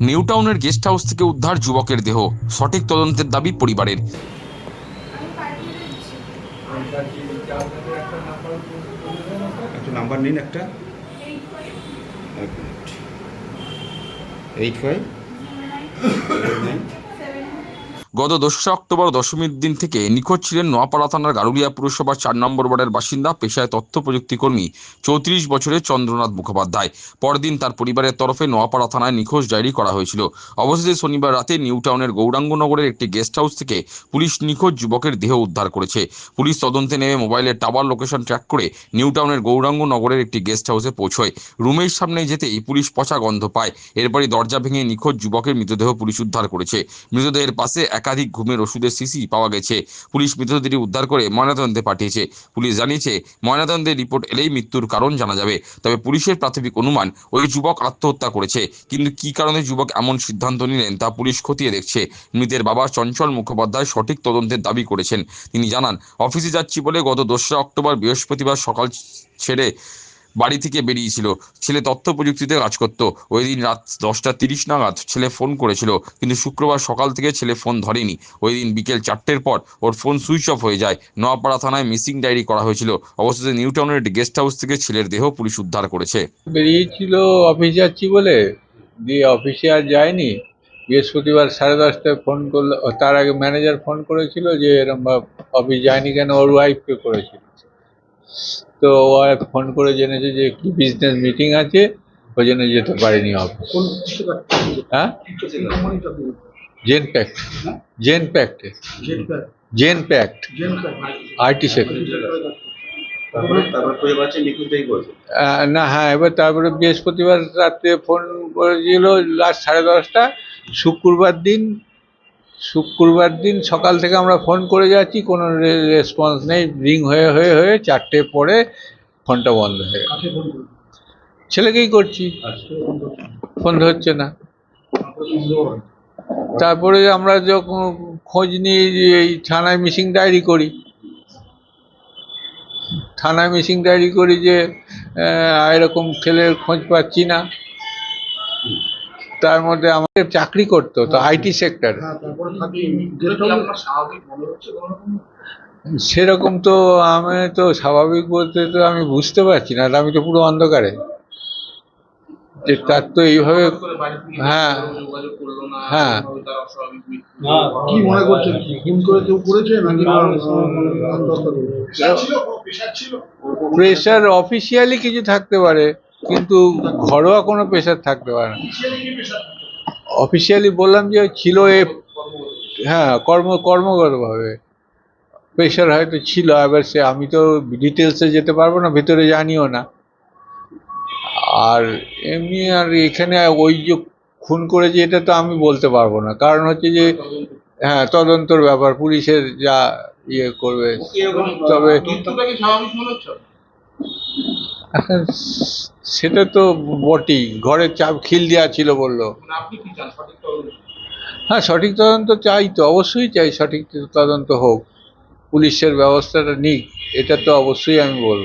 New টাউনের guest house থেকে উদ্ধার যুবকের দেহ। সঠিক তদন্তের দাবি পরিবারের। একটা নাম্বার নিন একটা। Eight five. নাইন। গত দোসরা অক্টোবর দশমীর দিন থেকে নিখোঁজ ছিলেন নোয়াপাড়া থানার গারুলিয়া পুরসভার চার নম্বর ওয়ার্ডের বাসিন্দা, পেশায় তথ্য প্রযুক্তি কর্মী চৌত্রিশ বছরের চন্দ্রনাথ মুখোপাধ্যায়। পরদিন তার পরিবারের তরফে নোয়াপাড়া থানায় নিখোঁজ ডায়েরি করা হয়েছিল। অবশেষে শনিবার রাতে নিউ টাউনের গৌরাঙ্গনগরের একটি গেস্ট হাউস থেকে পুলিশ নিখোঁজ যুবকের দেহ উদ্ধার করেছে। পুলিশ তদন্তে নেমে মোবাইলের টাওয়ার লোকেশন ট্র্যাক করে নিউ টাউনের গৌরাঙ্গনগরের একটি গেস্ট হাউসে পৌঁছয়। রুমের সামনে যেতেই পুলিশ পচা গন্ধ পায়। এরপরই দরজা ভেঙে নিখোঁজ যুবকের মৃতদেহ পুলিশ উদ্ধার করেছে। মৃতদেহের পাশে একাধিক ঘুমের ওষুধের শিশি পাওয়া গেছে। পুলিশ মৃতদেহটি উদ্ধার করে ময়নাতদন্তে পাঠিয়েছে। পুলিশ জানিয়েছে, ময়নাতদন্তের রিপোর্ট এলেই মৃত্যুর কারণ জানা যাবে। তবে পুলিশের প্রাথমিক অনুমান, ওই যুবক আত্মহত্যা করেছে। কিন্তু কী কারণে যুবক এমন সিদ্ধান্ত নিলেন তা পুলিশ খতিয়ে দেখছে। মৃতের বাবা চঞ্চল মুখোপাধ্যায় সঠিক তদন্তের দাবি করেছেন। তিনি জানান, অফিসে যাচ্ছি বলে গত দোসরা অক্টোবর বৃহস্পতিবার সকাল ছেড়ে বাড়ি থেকে বেরিয়েছিল। ছেলে তথ্য প্রযুক্তিতে কাজ করতো। ওই দিন রাত দশটা তিরিশ নাগাদ ছেলে ফোন করেছিল। কিন্তু শুক্রবার সকাল থেকে ছেলে ফোন ধরেনি। ওই দিন বিকেল চারটের পর ওর ফোন সুইচ অফ হয়ে যায়। নোয়াপাড়া থানায় মিসিং ডায়েরি করা হয়েছিল। অবশেষে নিউ টাউনের একটি গেস্ট হাউস থেকে ছেলের দেহ পুলিশ উদ্ধার করেছে। বেরিয়েছিল অফিস যাচ্ছি বলে। দিয়ে অফিসে আর যায়নি। বৃহস্পতিবার সাড়ে দশটায় ফোন করল। তার আগে ম্যানেজার ফোন করেছিল যে, এরম অফিস যায়নি কেন? ওর ওয়াইফকে করেছিল। তো ওয়াইফ ফোন করে জেনেছে যে কি বিজনেস মিটিং আছে ওই জন্য যেতে পারিনি অফিস হ্যাঁ? Genpact Genpact Genpact IT sector না হ্যাঁ এবার তারপরে বৃহস্পতিবার রাত্রে ফোন করেছিল লাস্ট সাড়ে দশটা শুক্রবার দিন শুক্রবার দিন সকাল থেকে আমরা ফোন করে যাচ্ছি কোনো রেসপন্স নেই। রিং হয়ে হয়ে হয়ে চারটে পরে ফোনটা বন্ধ হয়ে ছেলেকেই করছি। ফোন ধরছে? না। তারপরে আমরা যখন খোঁজ নিয়ে এই থানায় মিসিং ডায়েরি করি। থানায় মিসিং ডায়েরি করি যে এরকম ছেলের খোঁজ পাচ্ছি না। তার মধ্যে আমাদের চাকরি করতো তো আইটি সেক্টর সেরকম তো আমি তো স্বাভাবিক বলতে তো আমি বুঝতে পারছি না আমি তো পুরো অন্ধকারে। যে তার তো এইভাবে হ্যাঁ। হ্যাঁ। কি মনে করছেন? কি খুন করে কেউ করেছে নাকি আত্মহত্যা করেছে প্রেশার অফিসিয়ালি কিছু থাকতে পারে। কিন্তু ঘরোয়া কোনো প্রেশার থাকতে পারে না। অফিসিয়ালি বললাম যে ছিল এ হ্যাঁ কর্ম কর্মগতভাবে প্রেশার হয়তো ছিল এবার সে আমি তো ডিটেলসে যেতে পারব না ভেতরে জানিও না। আর এমনি আর এখানে ওই যে খুন করেছে এটা তো আমি বলতে পারব না। কারণ হচ্ছে যে হ্যাঁ তদন্তর ব্যাপার পুলিশের যা ইয়ে করবে তবে সেটা তো বটেই। ঘরের চাপ খিল দেওয়া ছিল বলল। হ্যাঁ সঠিক তদন্ত চাই তো অবশ্যই চাই সঠিক তদন্ত হোক। পুলিশের ব্যবস্থাটা নিক এটা তো অবশ্যই আমি বলব।